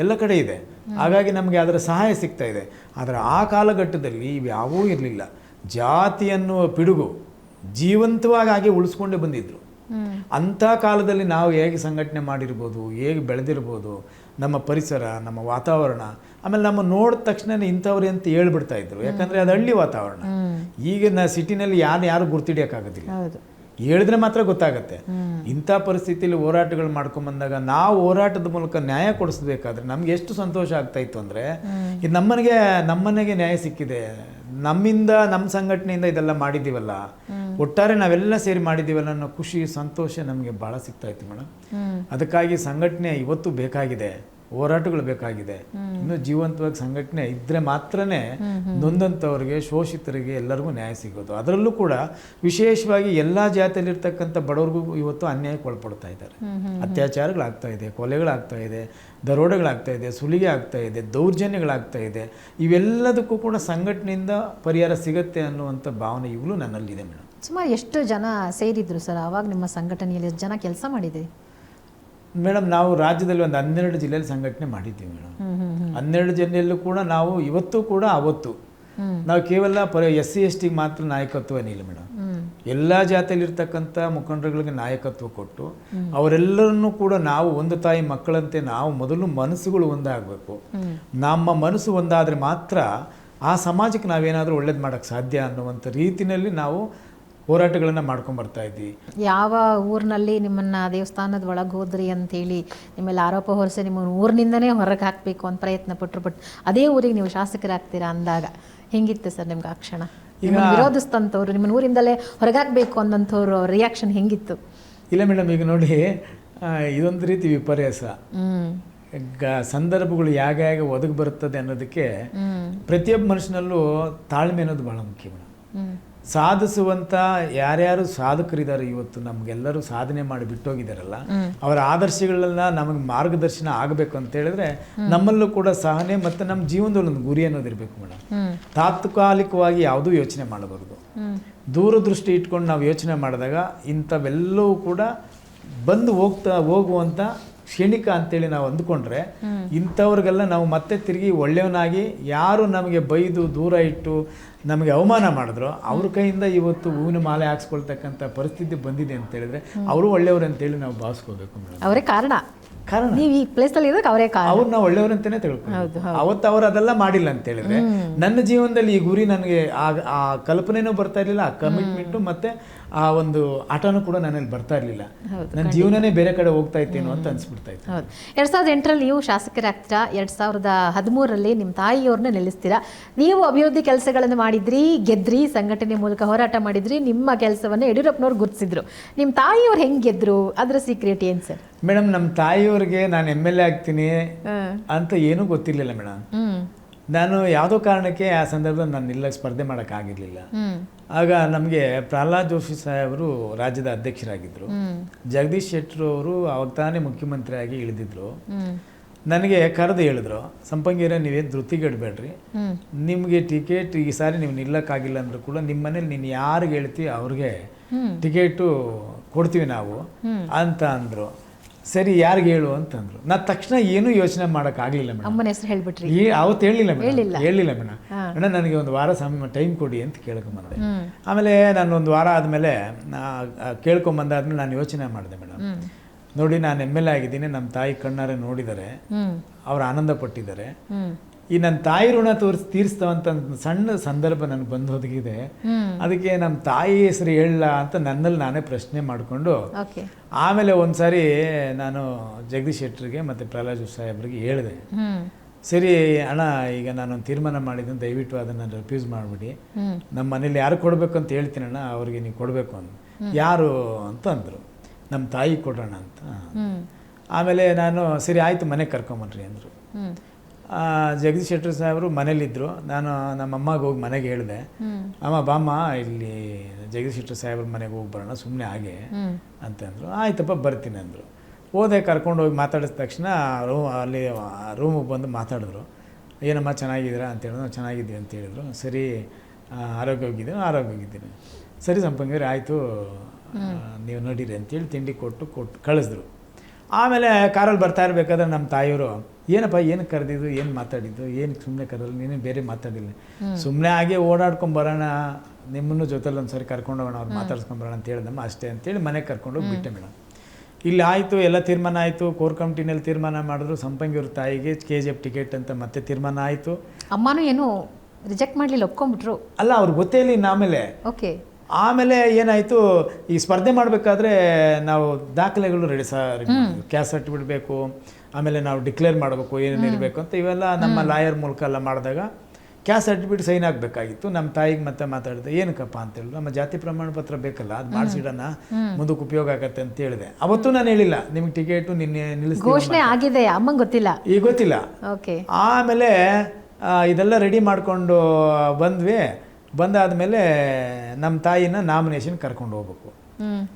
ಎಲ್ಲ ಕಡೆ ಇದೆ. ಹಾಗಾಗಿ ನಮಗೆ ಅದರ ಸಹಾಯ ಸಿಗ್ತಾ ಇದೆ. ಆದರೆ ಆ ಕಾಲಘಟ್ಟದಲ್ಲಿ ಇವ್ಯಾವೂ ಇರಲಿಲ್ಲ. ಜಾತಿ ಅನ್ನುವ ಪಿಡುಗು ಜೀವಂತವಾಗಿ ಹಾಗೆ ಉಳಿಸ್ಕೊಂಡೇ ಬಂದಿದ್ರು. ಅಂಥ ಕಾಲದಲ್ಲಿ ನಾವು ಹೇಗೆ ಸಂಘಟನೆ ಮಾಡಿರ್ಬೋದು ಹೇಗೆ ಬೆಳೆದಿರ್ಬೋದು ನಮ್ಮ ಪರಿಸರ ನಮ್ಮ ವಾತಾವರಣ ಆಮೇಲೆ ನಮ್ಮ ನೋಡಿದ ತಕ್ಷಣ ಇಂಥವ್ರೆ ಅಂತ ಹೇಳ್ಬಿಡ್ತಾ ಇದ್ರು. ಯಾಕಂದ್ರೆ ಅದು ಹಳ್ಳಿ ವಾತಾವರಣ. ಈಗ ನಾ ಸಿಟಿನಲ್ಲಿ ಯಾರು ಯಾರು ಗುರ್ತಿಡಿಯೋಕ್ಕಾಗೋದಿಲ್ಲ. ಹೇಳಿದ್ರೆ ಮಾತ್ರ ಗೊತ್ತಾಗತ್ತೆ. ಇಂಥ ಪರಿಸ್ಥಿತಿಯಲ್ಲಿ ಹೋರಾಟಗಳು ಮಾಡ್ಕೊಂಬಂದಾಗ ನಾವು ಹೋರಾಟದ ಮೂಲಕ ನ್ಯಾಯ ಕೊಡಿಸ್ಬೇಕಾದ್ರೆ ನಮ್ಗೆ ಎಷ್ಟು ಸಂತೋಷ ಆಗ್ತಾ ಇತ್ತು ಅಂದರೆ ಇದು ನಮ್ಮನೆಗೆ ನಮ್ಮನೆಗೆ ನ್ಯಾಯ ಸಿಕ್ಕಿದೆ. ನಮ್ಮಿಂದ ನಮ್ಮ ಸಂಘಟನೆಯಿಂದ ಇದೆಲ್ಲ ಮಾಡಿದ್ದೀವಲ್ಲ ಒಟ್ಟಾರೆ ನಾವೆಲ್ಲ ಸೇರಿ ಮಾಡಿದ್ದೀವಲ್ಲ ಅನ್ನೋ ಖುಷಿ ಸಂತೋಷ ನಮಗೆ ಭಾಳ ಸಿಗ್ತಾ ಇತ್ತು ಮೇಡಮ್ ಅದಕ್ಕಾಗಿ ಸಂಘಟನೆ ಇವತ್ತು ಬೇಕಾಗಿದೆ. ಹೋರಾಟಗಳು ಬೇಕಾಗಿದೆ. ಇನ್ನು ಜೀವಂತವಾಗಿ ಸಂಘಟನೆ ಇದ್ರೆ ಮಾತ್ರನೇ ನೊಂದಂಥವ್ರಿಗೆ ಶೋಷಿತರಿಗೆ ಎಲ್ಲರಿಗೂ ನ್ಯಾಯ ಸಿಗೋದು. ಅದರಲ್ಲೂ ಕೂಡ ವಿಶೇಷವಾಗಿ ಎಲ್ಲ ಜಾತಿಯಲ್ಲಿರ್ತಕ್ಕಂಥ ಬಡವರಿಗೂ ಇವತ್ತು ಅನ್ಯಾಯಕ್ಕೆ ಒಳಪಡ್ತಾ ಇದ್ದಾರೆ. ಅತ್ಯಾಚಾರಗಳಾಗ್ತಾ ಇದೆ ಕೊಲೆಗಳಾಗ್ತಾ ಇದೆ ದರೋಡೆಗಳಾಗ್ತಾ ಇದೆ ಸುಲಿಗೆ ಆಗ್ತಾ ಇದೆ ದೌರ್ಜನ್ಯಗಳಾಗ್ತಾ ಇದೆ. ಇವೆಲ್ಲದಕ್ಕೂ ಕೂಡ ಸಂಘಟನೆಯಿಂದ ಪರಿಹಾರ ಸಿಗತ್ತೆ ಅನ್ನುವಂಥ ಭಾವನೆ ಈಗಲೂ ನನ್ನಲ್ಲಿದೆ ಮೇಡಮ್. ಸುಮಾರು ಎಷ್ಟು ಜನ ಸೇರಿದ್ರು ಸರ್? ಅವಾಗ ನಿಮ್ಮ ಸಂಘಟನೆಯಲ್ಲಿ ಎಷ್ಟು ಜನ ಕೆಲಸ ಮಾಡಿದೆ ಮೇಡಮ್ ನಾವು ರಾಜ್ಯದಲ್ಲಿ ಒಂದು ಹನ್ನೆರಡು ಜಿಲ್ಲೆಯಲ್ಲಿ ಸಂಘಟನೆ ಮಾಡಿದ್ದೀವಿ ಮೇಡಮ್. ಹನ್ನೆರಡು ಜಿಲ್ಲೆಯಲ್ಲೂ ಕೂಡ ನಾವು ಇವತ್ತು ಕೂಡ ಅವತ್ತು ನಾವು ಕೇವಲ ಪರ ಎಸ್ ಸಿ ಎಸ್ ಟಿಗೆ ಮಾತ್ರ ನಾಯಕತ್ವ ಏನಿಲ್ಲ ಮೇಡಮ್. ಎಲ್ಲಾ ಜಾತಿಯಲ್ಲಿ ಜಾತಿಯಲ್ಲಿರ್ತಕ್ಕಂಥ ಮುಖಂಡರುಗಳಿಗೆ ನಾಯಕತ್ವ ಕೊಟ್ಟು ಅವರೆಲ್ಲರನ್ನೂ ಕೂಡ ನಾವು ಒಂದು ತಾಯಿ ಮಕ್ಕಳಂತೆ ನಾವು ಮೊದಲು ಮನಸ್ಸುಗಳು ಒಂದಾಗಬೇಕು. ನಮ್ಮ ಮನಸ್ಸು ಒಂದಾದರೆ ಮಾತ್ರ ಆ ಸಮಾಜಕ್ಕೆ ನಾವೇನಾದರೂ ಒಳ್ಳೇದು ಮಾಡೋಕ್ಕೆ ಸಾಧ್ಯ ಅನ್ನುವಂಥ ರೀತಿಯಲ್ಲಿ ನಾವು ಹೋರಾಟಗಳನ್ನು ಮಾಡ್ಕೊಂಡು ಬರ್ತಾ ಇದ್ವಿ ಯಾವ ಊರಿನಲ್ಲಿ ನಿಮ್ಮನ್ನ ದೇವಸ್ಥಾನದ ಒಳಗೆ ಹೋದ್ರಿ ಅಂತೇಳಿ ನಿಮ್ಮೆಲ್ಲ ಆರೋಪ ಹೊರಸೆ ನಿಮ್ಮ ಊರಿನಿಂದನೇ ಹೊರಗೆ ಹಾಕಬೇಕು ಅಂತ ಪ್ರಯತ್ನ ಪಟ್ಟರು ಬಟ್ ಅದೇ ಊರಿಗೆ ನೀವು ಶಾಸಕರಾಗ್ತೀರಾ ಅಂದಾಗ ಹೆಂಗಿತ್ತು ಸರ್ ನಿಮ್ಗೆ ಆ ಕ್ಷಣ? ವಿರೋಧಿಸ್ತಂಥವ್ರು ನಿಮ್ಮ ಊರಿಂದಲೇ ಹೊರಗಾಕಬೇಕು ಅನ್ನೋಂಥವ್ರು ರಿಯಾಕ್ಷನ್ ಹೆಂಗಿತ್ತು? ಇಲ್ಲ ಮೇಡಮ್ ಈಗ ನೋಡಿ ಇದೊಂದು ರೀತಿ ವಿಪರ್ಯಾಸ. ಗ ಸಂದರ್ಭಗಳು ಯಾಗ ಯಾಗ ಒದಗಿ ಬರುತ್ತದೆ ಅನ್ನೋದಕ್ಕೆ ಪ್ರತಿಯೊಬ್ಬ ಮನುಷ್ಯನಲ್ಲೂ ತಾಳ್ಮೆ ಅನ್ನೋದು ಭಾಳ ಮುಖ್ಯ ಮೇಡಮ್. ಸಾಧಿಸುವಂಥ ಯಾರ್ಯಾರು ಸಾಧಕರಿದ್ದಾರೆ ಇವತ್ತು ನಮಗೆಲ್ಲರೂ ಸಾಧನೆ ಮಾಡಿ ಬಿಟ್ಟೋಗಿದ್ದಾರಲ್ಲ ಅವರ ಆದರ್ಶಗಳೆಲ್ಲ ನಮಗೆ ಮಾರ್ಗದರ್ಶನ ಆಗಬೇಕು ಅಂತ ಹೇಳಿದ್ರೆ ನಮ್ಮಲ್ಲೂ ಕೂಡ ಸಹನೆ ಮತ್ತು ನಮ್ಮ ಜೀವನದಲ್ಲಿ ಒಂದು ಗುರಿ ಅನ್ನೋದು ಇರಬೇಕು ಮೇಡಮ್ ತಾತ್ಕಾಲಿಕವಾಗಿ ಯಾವುದೂ ಯೋಚನೆ ಮಾಡಬಾರ್ದು. ದೂರದೃಷ್ಟಿ ಇಟ್ಕೊಂಡು ನಾವು ಯೋಚನೆ ಮಾಡಿದಾಗ ಇಂಥವೆಲ್ಲವೂ ಕೂಡ ಬಂದು ಹೋಗ್ತಾ ಹೋಗುವಂಥ ಕ್ಷಣಿಕ ಅಂತೇಳಿ ನಾವು ಅಂದ್ಕೊಂಡ್ರೆ ಇಂಥವ್ರಿಗೆಲ್ಲ ನಾವು ಮತ್ತೆ ತಿರುಗಿ ಒಳ್ಳೆಯವನಾಗಿ ಯಾರು ನಮಗೆ ಬೈದು ದೂರ ಇಟ್ಟು ನಮಗೆ ಅವಮಾನ ಮಾಡಿದ್ರು. ಅವ್ರ ಕೈಯಿಂದ ಇವತ್ತು ಹೂವಿನ ಮಾಲೆ ಹಾಕ್ಸ್ಕೊಳ್ತಕ್ಕಂಥ ಪರಿಸ್ಥಿತಿ ಬಂದಿದೆ ಅಂತ ಹೇಳಿದ್ರೆ ಅವರು ಒಳ್ಳೆಯವರು ಅಂತೇಳಿ ನಾವು ಭಾವಿಸ್ಕೋಬೇಕು ಮೇಡಮ್. ಅವರೇ ಕಾರಣ. ಕಾರಣ. ನೀವು ಈ ಪ್ಲೇಸಲ್ಲಿ ಇರೋಕೆ ಅವರೇ ಕಾರಣ. ಅವ್ರನ್ನ ಒಳ್ಳೆಯವರಂತಾನೆ ತಿಳ್ಕೊಂಡು ಹೌದು ಅವತ್ತು ಅವ್ರು ಅದೆಲ್ಲ ಮಾಡಿಲ್ಲ ಅಂತ ಹೇಳಿದ್ರೆ ನನ್ನ ಜೀವನದಲ್ಲಿ ಈ ಗುರಿ ನನಗೆ ಆ ಕಲ್ಪನೆನೂ ಬರ್ತಾ ಇರಲಿಲ್ಲ ಆ ಕಮಿಟ್ಮೆಂಟು ಮತ್ತೆ ಆ ಒಂದು ಆಟನೂ ಕೂಡ ನನ್ನಲ್ಲಿ ಬರ್ತಾ ಇರಲಿಲ್ಲ. ನನ್ನ ಜೀವನನೇ ಬೇರೆ ಕಡೆ ಹೋಗ್ತಾ ಇತ್ತೇನೋ ಅಂತ ಅನ್ಸ್ಬಿಡ್ತಾ ಇತ್ತು. ಹೌದು. ಎರಡು ಸಾವಿರದ ಎಂಟರಲ್ಲಿ ನೀವು ಶಾಸಕರಾಗ್ತೀರಾ ಎರಡು ಸಾವಿರದ ಹದಿಮೂರರಲ್ಲಿ ನಿಮ್ಮ ತಾಯಿಯವ್ರನ್ನ ನಿಲ್ಲಿಸ್ತೀರಾ? ನೀವು ಅಭಿವೃದ್ಧಿ ಕೆಲಸಗಳನ್ನು ಮಾಡಿದ್ರಿ ಗೆದ್ರಿ ಸಂಘಟನೆ ಮೂಲಕ ಹೋರಾಟ ಮಾಡಿದ್ರಿ ನಿಮ್ಮ ಕೆಲಸವನ್ನು ಯಡಿಯೂರಪ್ಪನವ್ರು ಗುರುತಿಸಿದ್ರು. ನಿಮ್ಮ ತಾಯಿಯವ್ರು ಹೆಂಗೆ ಗೆದ್ರು? ಅದರ ಸೀಕ್ರೆಟ್ ಏನು ಸರ್? ಮೇಡಮ್ ನಮ್ಮ ತಾಯಿಯವ್ರಿಗೆ ನಾನು ಎಂ ಎಲ್ ಎ ಆಗ್ತೀನಿ ಅಂತ ಏನೂ ಗೊತ್ತಿರಲಿಲ್ಲ ಮೇಡಮ್ ನಾನು ಯಾವುದೋ ಕಾರಣಕ್ಕೆ ಆ ಸಂದರ್ಭದಲ್ಲಿ ನಾನು ನಿಲ್ಲಕ್ಕೆ ಸ್ಪರ್ಧೆ ಮಾಡೋಕ್ಕಾಗಿರಲಿಲ್ಲ. ಆಗ ನಮಗೆ ಪ್ರಹ್ಲಾದ್ ಜೋಶಿ ಸಾಹೇಬರು ರಾಜ್ಯದ ಅಧ್ಯಕ್ಷರಾಗಿದ್ದರು ಜಗದೀಶ್ ಶೆಟ್ಟರು ಅವರು ಅವಾಗ ತಾನೇ ಮುಖ್ಯಮಂತ್ರಿಯಾಗಿ ಇಳಿದಿದ್ರು. ನನಗೆ ಕರೆದು ಹೇಳಿದ್ರು ಸಂಪಂಗಿರ ನೀವೇನು ಧೃತಿಗೆಡಬೇಡ್ರಿ. ನಿಮಗೆ ಟಿಕೆಟ್ ಈ ಸಾರಿ ನೀವು ನಿಲ್ಲಕ್ಕಾಗಿಲ್ಲ ಅಂದರೂ ಕೂಡ ನಿಮ್ಮ ಮನೇಲಿ ನೀನು ಯಾರಿಗೆ ಹೇಳ್ತೀವಿ ಅವ್ರಿಗೆ ಟಿಕೆಟು ಕೊಡ್ತೀವಿ ನಾವು ಅಂತ ಅಂದರು. ಸರಿ ಯಾರಿಗೆ ಹೇಳು ಅಂತಂದ್ರು. ನಾ ತಕ್ಷಣ ಏನು ಯೋಚನೆ ಮಾಡೋಕ್ಕಾಗಲಿಲ್ಲ ಮೇಡಮ್ ಅಮ್ಮನ ಹೆಸರು ಹೇಳ್ಬಿಟ್ರಿ. ಅವತ್ತು ಹೇಳಿಲ್ಲ. ಮೇಡಮ್ ಹೇಳಿಲ್ಲ. ಮೇಡಮ್. ಮೇಡಮ್ ನನಗೆ ಒಂದು ವಾರ ಸಮಯ ಟೈಮ್ ಕೊಡಿ ಅಂತ ಕೇಳ್ಕೊಂಬಂದೆ ಆಮೇಲೆ ನಾನು ಒಂದು ವಾರ ಆದಮೇಲೆ ಕೇಳ್ಕೊಂಬಂದಾದ್ಮೇಲೆ ನಾನು ಯೋಚನೆ ಮಾಡಿದೆ ಮೇಡಮ್ ನೋಡಿ ನಾನು ಎಂ ಎಲ್ ಎ ಆಗಿದ್ದೀನಿ. ನಮ್ಮ ತಾಯಿ ಕಣ್ಣಾರೆ ನೋಡಿದ್ದಾರೆ ಅವ್ರು ಆನಂದ ಪಟ್ಟಿದ್ದಾರೆ. ಈ ನನ್ನ ತಾಯಿ ಋಣ ತೋರಿಸಿ ತೀರಿಸ್ತವಂತ ಸಣ್ಣ ಸಂದರ್ಭ ನನಗೆ ಬಂದು ಒದಗಿದೆ ಅದಕ್ಕೆ ನಮ್ಮ ತಾಯಿ ಹೆಸರು ಹೇಳಲ್ಲ ಅಂತ ನನ್ನಲ್ಲಿ ನಾನೇ ಪ್ರಶ್ನೆ ಮಾಡಿಕೊಂಡು ಆಮೇಲೆ ಒಂದ್ಸಾರಿ ನಾನು ಜಗದೀಶ್ ಶೆಟ್ಟರಿಗೆ ಮತ್ತು ಪ್ರಹ್ಲಾದ್ ಸಾಹೇಬ್ರಿಗೆ ಹೇಳಿದೆ. ಸರಿ ಅಣ್ಣ ಈಗ ನಾನೊಂದು ತೀರ್ಮಾನ ಮಾಡಿದ್ದೀನಿ ದಯವಿಟ್ಟು ಅದನ್ನು ರಿಫ್ಯೂಸ್ ಮಾಡಿಬಿಡಿ. ನಮ್ಮ ಮನೇಲಿ ಯಾರು ಕೊಡಬೇಕು ಅಂತ ಹೇಳ್ತೀನಿ ಅಣ್ಣ ಅವ್ರಿಗೆ ನೀವು ಕೊಡಬೇಕು ಅಂತ ಯಾರು ಅಂತ ಅಂದರು. ನಮ್ಮ ತಾಯಿ ಕೊಡೋಣ ಅಂತ. ಆಮೇಲೆ ನಾನು ಸರಿ ಆಯಿತು ಮನೆಗೆ ಕರ್ಕೊಂಬನ್ರಿ ಅಂದರು. ಜಗದೀಶ್ ಶೆಟ್ಟರ್ ಸಾಹೇಬರು ಮನೇಲಿದ್ದರು ನಾನು ನಮ್ಮ ಅಮ್ಮಗೆ ಹೋಗಿ ಮನೆಗೆ ಹೇಳಿದೆ. ಅಮ್ಮ ಬಾಮ್ಮ ಇಲ್ಲಿ ಜಗದೀಶ್ ಶೆಟ್ಟರ್ ಸಾಹೇಬ್ರ ಮನೆಗೆ ಹೋಗಿ ಬರೋಣ ಸುಮ್ಮನೆ ಹಾಗೆ ಅಂತಂದರು. ಆಯ್ತಪ್ಪ ಬರ್ತೀನಿ ಅಂದರು. ಹೋದೆ ಕರ್ಕೊಂಡು ಹೋಗಿ ಮಾತಾಡಿದ ತಕ್ಷಣ ರೂಮ್ ಅಲ್ಲಿ ರೂಮಿಗೆ ಬಂದು ಮಾತಾಡಿದ್ರು. ಏನಮ್ಮ ಚೆನ್ನಾಗಿದ್ದೀರಾ ಅಂತ ಹೇಳಿದ್ರು. "ನಾವು ಚೆನ್ನಾಗಿದ್ದೀವಿ ಅಂತ ಹೇಳಿದ್ರು. ಸರಿ ಆ, ಆರೋಗ್ಯವಾಗಿದ್ದೀನಿ ಆರೋಗ್ಯವಾಗಿದ್ದೀನಿ ಸರಿ ಸಂಪಂಗಿರಿ ಆಯಿತು. ನೀವು ನಡೀರಿ ಅಂತೇಳಿ ತಿಂಡಿ ಕೊಟ್ಟು ಕೊಟ್ಟು ಕಳಿಸಿದ್ರು. ಆಮೇಲೆ ಕಾರಲ್ಲಿ ಬರ್ತಾ ಇರಬೇಕಾದ್ರೆ ನಮ್ಮ ತಾಯಿಯವರು ಏನಪ್ಪ ಏನು ಕರೆದಿದ್ದು ಏನು ಮಾತಾಡಿದ್ದು ಏನು ಸುಮ್ಮನೆ ಕರೆದಿಲ್ಲ ನೀನು ಬೇರೆ ಮಾತಾಡಿಲ್ಲ. ಸುಮ್ಮನೆ ಹಾಗೆ ಓಡಾಡ್ಕೊಂಡು ಬರೋಣ ನಿಮ್ಮನ್ನು ಜೊತೆಲಿ ಒಂದು ಸರಿ ಕರ್ಕೊಂಡು ಹೋಗೋಣ ಅವ್ರು ಮಾತಾಡ್ಸ್ಕೊಂಡು ಬರೋಣ ಅಂತ ಹೇಳಿದಮ್ಮ ಅಷ್ಟೇ ಅಂತೇಳಿ ಮನೆಗೆ ಕರ್ಕೊಂಡು ಹೋಗಿ ಬಿಟ್ಟೆ ಮೇಡಮ್. ಇಲ್ಲಿ ಆಯಿತು ಎಲ್ಲ ತೀರ್ಮಾನ ಆಯಿತು. ಕೋರ್ ಕಮಿಟಿನಲ್ಲಿ ತೀರ್ಮಾನ ಮಾಡಿದ್ರು. ಸಂಪಂಗಿವ್ರ ತಾಯಿಗೆ ಕೆ ಜಿ ಎಫ್ ಟಿಕೆಟ್ ಅಂತ ಮತ್ತೆ ತೀರ್ಮಾನ ಆಯಿತು. ಅಮ್ಮನೂ ಏನು ರಿಜೆಕ್ಟ್ ಮಾಡ್ಲಿಲ್ಲ ಒಪ್ಕೊಂಡ್ಬಿಟ್ರು? ಅಲ್ಲ ಅವ್ರಿಗೆ ಗೊತ್ತೇ ಇಲ್ಲ ಇನ್ನು ಆಮೇಲೆ. ಓಕೆ. ಆಮೇಲೆ ಏನಾಯಿತು ಈ ಸ್ಪರ್ಧೆ ಮಾಡಬೇಕಾದ್ರೆ ನಾವು ದಾಖಲೆಗಳು ರೆಡಿ ಸರ್ ಕ್ಯಾಸ್ ಸರ್ಟಿಫಿಕೇಟ್ ಬೇಕು ಆಮೇಲೆ ನಾವು ಡಿಕ್ಲೇರ್ ಮಾಡಬೇಕು ಏನೇನು ಇರಬೇಕು ಅಂತ ಇವೆಲ್ಲ ನಮ್ಮ ಲಾಯರ್ ಮೂಲಕ ಎಲ್ಲ ಮಾಡಿದಾಗ ಕ್ಯಾಸ್ ಸರ್ಟಿಫಿಕೇಟ್ ಸೈನ್ ಆಗಬೇಕಾಗಿತ್ತು. ನಮ್ಮ ತಾಯಿಗೆ ಮತ್ತೆ ಮಾತಾಡಿದೆ ಏನಕ್ಕಪ್ಪ ಅಂತ ಹೇಳಿದ್ರು ನಮ್ಮ ಜಾತಿ ಪ್ರಮಾಣ ಪತ್ರ ಬೇಕಲ್ಲ ಅದು ಮಾಡಿಸಿಡೋಣ ಮುಂದಕ್ಕೆ ಉಪಯೋಗ ಆಗತ್ತೆ ಅಂತ ಹೇಳಿದೆ. ಅವತ್ತು ನಾನು ಹೇಳಿಲ್ಲ ನಿಮ್ಗೆ ಟಿಕೆಟು ನಿನ್ನೆ ನಿಲ್ಲಿಸ್ತೀನಿ ಘೋಷಣೆ ಆಗಿದೆ ಅಮ್ಮಂಗೆ ಗೊತ್ತಿಲ್ಲ. ಈಗ ಗೊತ್ತಿಲ್ಲ. ಓಕೆ ಆಮೇಲೆ ಇದೆಲ್ಲ ರೆಡಿ ಮಾಡಿಕೊಂಡು ಬಂದ್ವಿ. ಬಂದಾದಮೇಲೆ ನಮ್ಮ ತಾಯಿನ ನಾಮಿನೇಷನ್ ಕರ್ಕೊಂಡು ಹೋಗ್ಬೇಕು.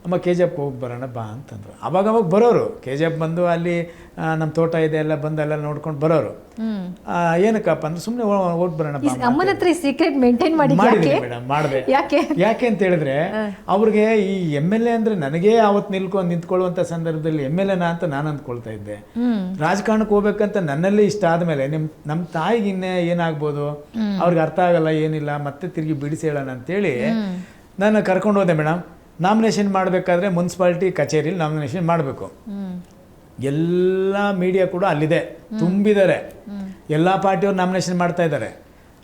ಅಮ್ಮ ಕೆ ಜಿ ಎಫ್ಗೆ ಹೋಗಿ ಬರೋಣ ಬಾ ಅಂತಂದ್ರು. ಅವಾಗ ಅವಾಗ ಬರೋರು. ಕೆ ಜಿ ಎಫ್ ಬಂದು ಅಲ್ಲಿ ನಮ್ಮ ತೋಟ ಇದೆ ಎಲ್ಲ ಬಂದು ಎಲ್ಲ ನೋಡ್ಕೊಂಡು ಬರೋರು. ಏನಕ್ಕಪ್ಪ ಅಂದ್ರೆ ಸುಮ್ಮನೆ ಹೋಗಿ ಬರೋಣ ಅಮ್ಮನ ಹತ್ರ ಸೀಕ್ರೆಟ್ ಮೇಂಟೈನ್ ಮಾಡಿ ಮೇಡಮ್ ಮಾಡಿದೆ ಯಾಕೆ? ಯಾಕೆ? ಅಂತ ಹೇಳಿದ್ರೆ ಅವ್ರಿಗೆ ಈ ಎಂ ಎಲ್ ಎ ಅಂದ್ರೆ ನನಗೆ ಅವತ್ತು ನಿಲ್ಕೊಂಡು ನಿಂತ್ಕೊಳ್ಳುವಂಥ ಸಂದರ್ಭದಲ್ಲಿ ಎಂ ಎಲ್ ಎನಾ ಅಂತ ನಾನು ಅಂದ್ಕೊಳ್ತಾ ಇದ್ದೆ. ರಾಜಕಾರಣಕ್ಕೆ ಹೋಗ್ಬೇಕಂತ ನನ್ನಲ್ಲಿ ಇಷ್ಟ ಆದಮೇಲೆ ನಿಮ್ ನಮ್ಮ ತಾಯಿಗೆ ಇನ್ನೇ ಏನಾಗ್ಬೋದು? ಅವ್ರಿಗೆ ಅರ್ಥ ಆಗಲ್ಲ ಏನಿಲ್ಲ ಮತ್ತೆ ತಿರುಗಿ ಬಿಡಿಸಿ ಹೇಳೋಣ ಅಂತೇಳಿ ನಾನು ಕರ್ಕೊಂಡು ಹೋದೆ ಮೇಡಮ್ ನಾಮಿನೇಷನ್ ಮಾಡಬೇಕಾದ್ರೆ ಮುನ್ಸಿಪಾಲ್ಟಿ ಕಚೇರಿಲಿ ನಾಮಿನೇಷನ್ ಮಾಡಬೇಕು. ಎಲ್ಲ ಮೀಡಿಯಾ ಕೂಡ ಅಲ್ಲಿದೆ. ತುಂಬಿದ್ದಾರೆ. ಎಲ್ಲ ಪಾರ್ಟಿಯವರು ನಾಮಿನೇಷನ್ ಮಾಡ್ತಾ ಇದ್ದಾರೆ.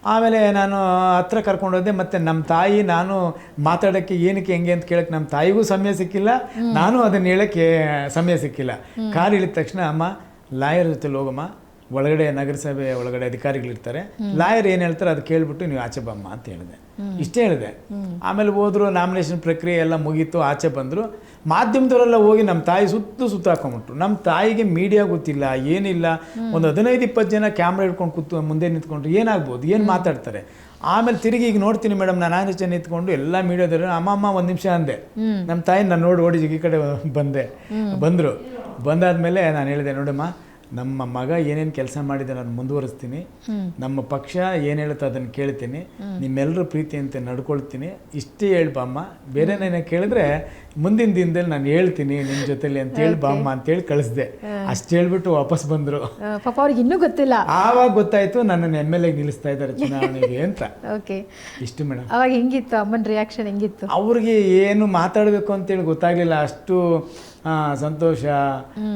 ಆಮೇಲೆ ನಾನು ಹತ್ರ ಕರ್ಕೊಂಡೋದೆ ಮತ್ತೆ ಮತ್ತು ನಮ್ಮ ತಾಯಿ ನಾನು ಮಾತಾಡೋಕ್ಕೆ ಏನಕ್ಕೆ ಹೆಂಗೆ ಅಂತ ಕೇಳಕ್ಕೆ ನಮ್ಮ ತಾಯಿಗೂ ಸಮಯ ಸಿಕ್ಕಿಲ್ಲ. ನಾನು ಅದನ್ನು ಹೇಳೋಕ್ಕೆ ಸಮಯ ಸಿಕ್ಕಿಲ್ಲ. ಕಾರ್ ಇಳಿದ ತಕ್ಷಣ ಅಮ್ಮ ಲಾಯರ್ ಜೊತೆ ಹೋಗಮ್ಮ ಒಳಗಡೆ ನಗರಸಭೆ ಒಳಗಡೆ ಅಧಿಕಾರಿಗಳಿರ್ತಾರೆ. ಲಾಯರ್ ಏನು ಹೇಳ್ತಾರೆ ಅದು ಕೇಳಿಬಿಟ್ಟು ನೀವು ಆಚೆ ಬಮ್ಮ ಅಂತ ಹೇಳಿದೆ. ಇಷ್ಟೇ ಹೇಳಿದೆ. ಆಮೇಲೆ ಹೋದ್ರು ನಾಮಿನೇಷನ್ ಪ್ರಕ್ರಿಯೆ ಎಲ್ಲ ಮುಗೀತು ಆಚೆ ಬಂದರು. ಮಾಧ್ಯಮದವರೆಲ್ಲ ಹೋಗಿ ನಮ್ಮ ತಾಯಿ ಸುತ್ತು ಸುತ್ತ ಹಾಕೊಂಡ್ಬಿಟ್ರು ನಮ್ಮ ತಾಯಿಗೆ ಮೀಡಿಯಾ ಗೊತ್ತಿಲ್ಲ ಏನಿಲ್ಲ. ಒಂದು ಹದಿನೈದು ಇಪ್ಪತ್ತು ಜನ ಕ್ಯಾಮ್ರಾ ಹಿಡ್ಕೊಂಡು ಕೂತು ಮುಂದೆ ನಿಂತ್ಕೊಂಡ್ರು. ಏನಾಗ್ಬೋದು? ಏನು ಮಾತಾಡ್ತಾರೆ? ಆಮೇಲೆ ತಿರುಗಿ ಈಗ ನೋಡ್ತೀನಿ ಮೇಡಮ್ ನಾನು ಆಚೆ ನಿಂತ್ಕೊಂಡು ಎಲ್ಲ ಮೀಡಿಯಾದವರು ಅಮ್ಮ ಅಮ್ಮ ಒಂದು ನಿಮಿಷ ಅಂದೆ. ನಮ್ಮ ತಾಯಿ ನಾನು ನೋಡಿ ಓಡಿ ಈ ಕಡೆ ಬಂದೆ. ಬಂದರು. ಬಂದಾದ್ಮೇಲೆ ನಾನು ಹೇಳಿದೆ ನೋಡಮ್ಮ ನಮ್ಮ ಮಗ ಏನೇನು ಕೆಲಸ ಮಾಡಿದೆ ನಾನು ಮುಂದುವರಿಸ್ತೀನಿ. ನಮ್ಮ ಪಕ್ಷ ಏನು ಹೇಳುತ್ತೋ ಅದನ್ನು ಕೇಳ್ತೀನಿ. ನಿಮ್ಮೆಲ್ಲರ ಪ್ರೀತಿಯಂತೆ ನಡ್ಕೊಳ್ತೀನಿ. ಇಷ್ಟೇ ಹೇಳಿ ಬಾಮ್ಮ. ನಾನು ಕೇಳಿದ್ರೆ ಮುಂದಿನ ದಿನದಲ್ಲಿ ನಾನು ಹೇಳ್ತೀನಿ ನಿಮ್ಮ ಜೊತೆಲಿ ಅಂತ ಹೇಳಿ ಬಾಮ್ಮ ಅಂತ ಹೇಳಿ ಕಳಿಸ್ದೆ. ಅಷ್ಟು ಹೇಳ್ಬಿಟ್ಟು ವಾಪಸ್ ಬಂದರು. ಪಾಪ ಅವ್ರಿಗೆ ಇನ್ನೂ ಗೊತ್ತಿಲ್ಲ. ಆವಾಗ ಗೊತ್ತಾಯ್ತು ನನ್ನನ್ನು ಎಂ ಎಲ್ ಎಗೆ ನಿಲ್ಲಿಸ್ತಾ ಇದ್ದಾರೆ ಚುನಾವಣೆಗೆ ಅಂತ. ಓಕೆ ಇಷ್ಟು ಮೇಡಮ್ ಅವಾಗ ಹೆಂಗಿತ್ತು ಅಮ್ಮನ ರಿಯಾಕ್ಷನ್ ಹೆಂಗಿತ್ತು? ಅವ್ರಿಗೆ ಏನು ಮಾತಾಡಬೇಕು ಅಂತೇಳಿ ಗೊತ್ತಾಗ್ಲಿಲ್ಲ. ಅಷ್ಟು ಸಂತೋಷ.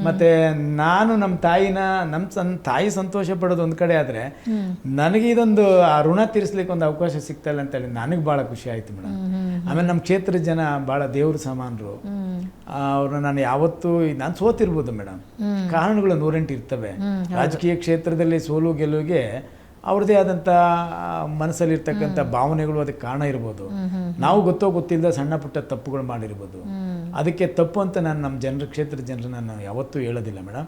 ಮತ್ತೆ ನಾನು ನಮ್ಮ ತಾಯಿನ ನಮ್ಮ ಸನ್ ತಾಯಿ ಸಂತೋಷ ಪಡೋದು ಒಂದು ಕಡೆ ಆದರೆ ನನಗೆ ಇದೊಂದು ಆ ಋಣ ತೀರಿಸ್ಲಿಕ್ಕೆ ಒಂದು ಅವಕಾಶ ಸಿಗ್ತಾಯಿಲ್ಲ ಅಂತೇಳಿ ನನಗೆ ಭಾಳ ಖುಷಿ ಆಯ್ತು ಮೇಡಮ್. ಆಮೇಲೆ ನಮ್ಮ ಕ್ಷೇತ್ರದ ಜನ ಭಾಳ ದೇವ್ರ ಸಮಾನರು. ಅವ್ರನ್ನ ನಾನು ಯಾವತ್ತೂ ನಾನು ಸೋತಿರ್ಬೋದು ಮೇಡಮ್. ಕಾರಣಗಳು ನೂರೆಂಟು ಇರ್ತವೆ. ರಾಜಕೀಯ ಕ್ಷೇತ್ರದಲ್ಲಿ ಸೋಲು ಗೆಲುವಿಗೆ ಅವ್ರದ್ದೇ ಆದಂಥ ಮನಸ್ಸಲ್ಲಿರ್ತಕ್ಕಂಥ ಭಾವನೆಗಳು ಅದಕ್ಕೆ ಕಾರಣ ಇರ್ಬೋದು. ನಾವು ಗೊತ್ತೋ ಗೊತ್ತಿಲ್ಲದ ಸಣ್ಣ ಪುಟ್ಟ ತಪ್ಪುಗಳು ಮಾಡಿರ್ಬೋದು. ಅದಕ್ಕೆ ತಪ್ಪು ಅಂತ ನಾನು ನಮ್ಮ ಜನರ ಕ್ಷೇತ್ರದ ಜನರು ನಾನು ಯಾವತ್ತೂ ಹೇಳೋದಿಲ್ಲ ಮೇಡಮ್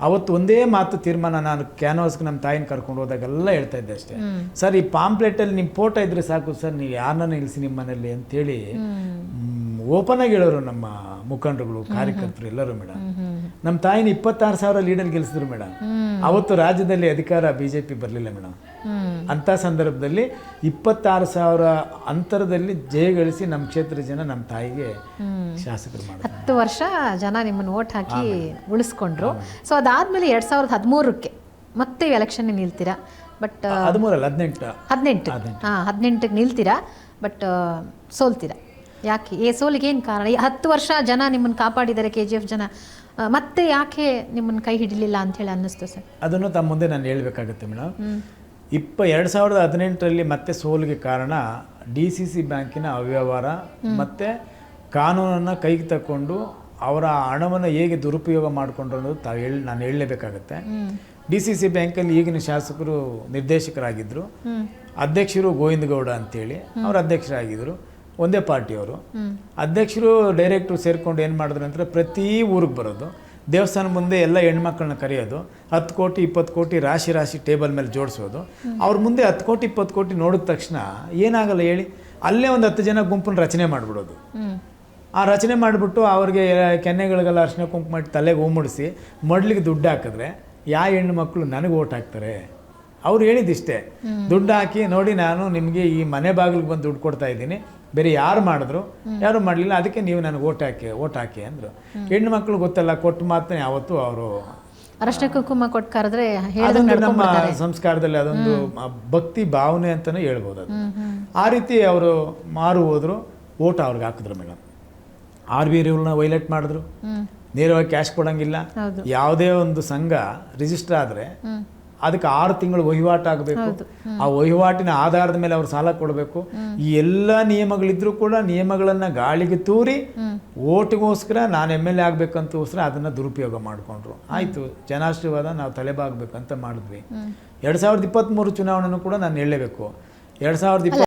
ಅವತ್ತು ಒಂದೇ ಮಾತು ತೀರ್ಮಾನ ನಾನು ಕ್ಯಾನ್ವಾಸ್ಗೆ ನಮ್ಮ ತಾಯಿನ ಕರ್ಕೊಂಡು ಹೋದಾಗೆಲ್ಲ ಹೇಳ್ತಾ ಇದ್ದೆ ಅಷ್ಟೇ. ಸರ್ ಈ ಪಾಂಪ್ಲೆಟಲ್ಲಿ ನಿಮ್ಮ ಫೋಟೋ ಇದ್ರೆ ಸಾಕು ಸರ್ ನೀವು ಯಾರನ್ನ ನಿಲ್ಲಿಸಿ ನಿಮ್ಮ ಮನೇಲಿ ಅಂತೇಳಿ ಓಪನ್ ಆಗಿ ಹೇಳೋರು ನಮ್ಮ ಮುಖಂಡರುಗಳು ಕಾರ್ಯಕರ್ತರು ಎಲ್ಲರೂ ಮೇಡಮ್ ನಮ್ಮ ತಾಯಿನ ಇಪ್ಪತ್ತಾರು ಸಾವಿರ ಲೀಡರ್ ಗೆಲ್ಲಿಸಿದ್ರು ಮೇಡಮ್ ಅವತ್ತು ರಾಜ್ಯದಲ್ಲಿ ಅಧಿಕಾರ ಬಿ ಜೆ ಪಿ ಬರಲಿಲ್ಲ ಮೇಡಮ್ ಅಂಥ ಸಂದರ್ಭದಲ್ಲಿ ಇಪ್ಪತ್ತಾರು ಸಾವಿರ ಅಂತರದಲ್ಲಿ ಜಯಗಳಿಸಿ ನಮ್ಮ ಕ್ಷೇತ್ರ ಜನ ನಮ್ಮ ತಾಯಿಗೆ ಶಾಸಕರು ಮಾಡಿದ್ರು. ಹತ್ತು ವರ್ಷ ಜನ ನಿಮ್ಮನ್ನು ಓಟ್ ಹಾಕಿ ಉಳಿಸ್ಕೊಂಡ್ರು. ಸೊ ಅದಾದ್ಮೇಲೆ ಎರಡ್ ಸಾವಿರದ ಹದಿಮೂರಕ್ಕೆ ಮತ್ತೆ ಎಲೆಕ್ಷನ್ ನಿಲ್ತೀರಾ? ಬಟ್ ಹದಿಮೂರಲ್ಲ ಹದಿನೆಂಟು. ಹದಿನೆಂಟು. ಹಾಂ ಹದಿನೆಂಟಕ್ಕೆ ನಿಲ್ತೀರಾ? ಬಟ್ ಸೋಲ್ತೀರಾ? ಯಾಕೆ? ಏ ಸೋಲಿಗೆ ಏನು ಕಾರಣ? ಈ ಹತ್ತು ವರ್ಷ ಜನ ನಿಮ್ಮನ್ನು ಕಾಪಾಡಿದ್ದಾರೆ ಕೆ ಜಿ ಎಫ್ ಜನ. ಮತ್ತೆ ಯಾಕೆ ನಿಮ್ಮನ್ನು ಕೈ ಹಿಡಿಲಿಲ್ಲ ಅಂತ ಹೇಳಿ ಅನ್ನಿಸ್ತು ಸರ್. ಅದನ್ನು ತಮ್ಮ ಮುಂದೆ ನಾನು ಹೇಳಬೇಕಾಗುತ್ತೆ ಮೇಡಮ್. ಇಪ್ಪ ಎರಡು ಸಾವಿರದ ಹದಿನೆಂಟರಲ್ಲಿ ಮತ್ತೆ ಸೋಲಿಗೆ ಕಾರಣ ಡಿ ಸಿ ಸಿ ಬ್ಯಾಂಕಿನ ಅವ್ಯವಹಾರ ಮತ್ತು ಕಾನೂನನ್ನು ಕೈಗೆ ತಕ್ಕೊಂಡು ಅವರ ಹಣವನ್ನು ಹೇಗೆ ದುರುಪಯೋಗ ಮಾಡಿಕೊಂಡ್ರು ಅನ್ನೋದು ತಾವು ಹೇಳಿ ನಾನು ಹೇಳಲೇಬೇಕಾಗತ್ತೆ. ಡಿ ಸಿ ಸಿ ಬ್ಯಾಂಕಲ್ಲಿ ಈಗಿನ ಶಾಸಕರು ನಿರ್ದೇಶಕರಾಗಿದ್ದರು ಅಧ್ಯಕ್ಷರು ಗೋವಿಂದ ಗೌಡ ಅಂತೇಳಿ ಅವರು ಅಧ್ಯಕ್ಷರಾಗಿದ್ದರು ಒಂದೇ ಪಾರ್ಟಿಯವರು. ಅಧ್ಯಕ್ಷರು, ಡೈರೆಕ್ಟ್ರು ಸೇರ್ಕೊಂಡು ಏನು ಮಾಡಿದ್ರು ಅಂದರೆ ಪ್ರತಿ ಊರಿಗೆ ಬರೋದು. ದೇವಸ್ಥಾನ ಮುಂದೆ ಎಲ್ಲ ಹೆಣ್ಮಕ್ಳನ್ನ ಕರೆಯೋದು. ಹತ್ತು ಕೋಟಿ, ಇಪ್ಪತ್ತು ಕೋಟಿ ರಾಶಿ ರಾಶಿ ಟೇಬಲ್ ಮೇಲೆ ಜೋಡಿಸೋದು. ಅವ್ರ ಮುಂದೆ ಹತ್ತು ಕೋಟಿ, ಇಪ್ಪತ್ತು ಕೋಟಿ ನೋಡಿದ ತಕ್ಷಣ ಏನಾಗಲ್ಲ ಹೇಳಿ, ಅಲ್ಲೇ ಒಂದು ಹತ್ತು ಜನ ಗುಂಪನ್ನ ರಚನೆ ಮಾಡಿಬಿಡೋದು. ಆ ರಚನೆ ಮಾಡಿಬಿಟ್ಟು ಅವ್ರಿಗೆ ಕೆನ್ನೆಗಳಿಗೆಲ್ಲ ಅರ್ಶಿನ ಕುಂಕುಮ ಮಾಡಿ ತಲೆಗೆ ಹೂ ಮುಡಿಸಿ ಮಡ್ಲಿಗೆ ದುಡ್ಡು ಹಾಕಿದ್ರೆ ಯಾವ ಹೆಣ್ಣು ಮಕ್ಕಳು ನನಗೆ ಓಟ್ ಹಾಕ್ತಾರೆ? ಅವ್ರು ಹೇಳಿದಿಷ್ಟೇ ದುಡ್ಡು ಹಾಕಿ ನೋಡಿ ನಾನು ನಿಮಗೆ ಈ ಮನೆ ಬಾಗಿಲಿಗೆ ಬಂದು ದುಡ್ಡು ಕೊಡ್ತಾ ಇದ್ದೀನಿ. ಬೇರೆ ಯಾರು ಮಾಡಿದ್ರು ಯಾರು ಮಾಡಲಿಲ್ಲ ಅದಕ್ಕೆ ನೀವು ನನಗೆ ಓಟ್ ಹಾಕಿ ಓಟ್ ಹಾಕಿ ಅಂದರು. ಹೆಣ್ಣು ಮಕ್ಕಳು ಗೊತ್ತಲ್ಲ ಕೊಟ್ಟು ಮಾತನ್ನ ಯಾವತ್ತೂ ಅವರು ಅರಶಿನ ಕುಂಕುಮ ಕೊಟ್ಟು ಕರೆದ್ರೆ ನಮ್ಮ ಸಂಸ್ಕಾರದಲ್ಲಿ ಅದೊಂದು ಭಕ್ತಿ ಭಾವನೆ ಅಂತಲೇ ಹೇಳ್ಬೋದು ಅದು. ಆ ರೀತಿ ಅವರು ಮಾರು ಹೋದ್ರು ಓಟ್ ಅವ್ರಿಗೆ ಹಾಕಿದ್ರು ಮೇಡಮ್. ಆರ್ ಬಿ ರೂಲ್ನ ವೈಲೇಟ್ ಮಾಡಿದ್ರು. ನೇರವಾಗಿ ಕ್ಯಾಶ್ ಕೊಡಂಗಿಲ್ಲ. ಯಾವುದೇ ಒಂದು ಸಂಘ ರಿಜಿಸ್ಟರ್ ಆದರೆ ಅದಕ್ಕೆ ಆರು ತಿಂಗಳು ವಹಿವಾಟಾಗಬೇಕು ಆ ವಹಿವಾಟಿನ ಆಧಾರದ ಮೇಲೆ ಅವರು ಸಾಲ ಕೊಡಬೇಕು. ಈ ಎಲ್ಲ ನಿಯಮಗಳಿದ್ರೂ ಕೂಡ ನಿಯಮಗಳನ್ನು ಗಾಳಿಗೆ ತೂರಿ ಓಟಿಗೋಸ್ಕರ ನಾನು ಎಂ ಎಲ್ ಎ ಆಗಬೇಕಂತೋಸ್ಕರ ಅದನ್ನು ದುರುಪಯೋಗ ಮಾಡಿಕೊಂಡ್ರು. ಆಯಿತು ಜನಾಶೀರ್ವಾದ ನಾವು ತಲೆಬಾಗಬೇಕಂತ ಮಾಡಿದ್ವಿ. ಎರಡು ಸಾವಿರದ ಇಪ್ಪತ್ತ್ಮೂರು ಚುನಾವಣೆನೂ ಕೂಡ ನಾನು ಹೇಳಲೇಬೇಕು. ಎರಡು ಸಾವಿರದ ಅಲ್ಲ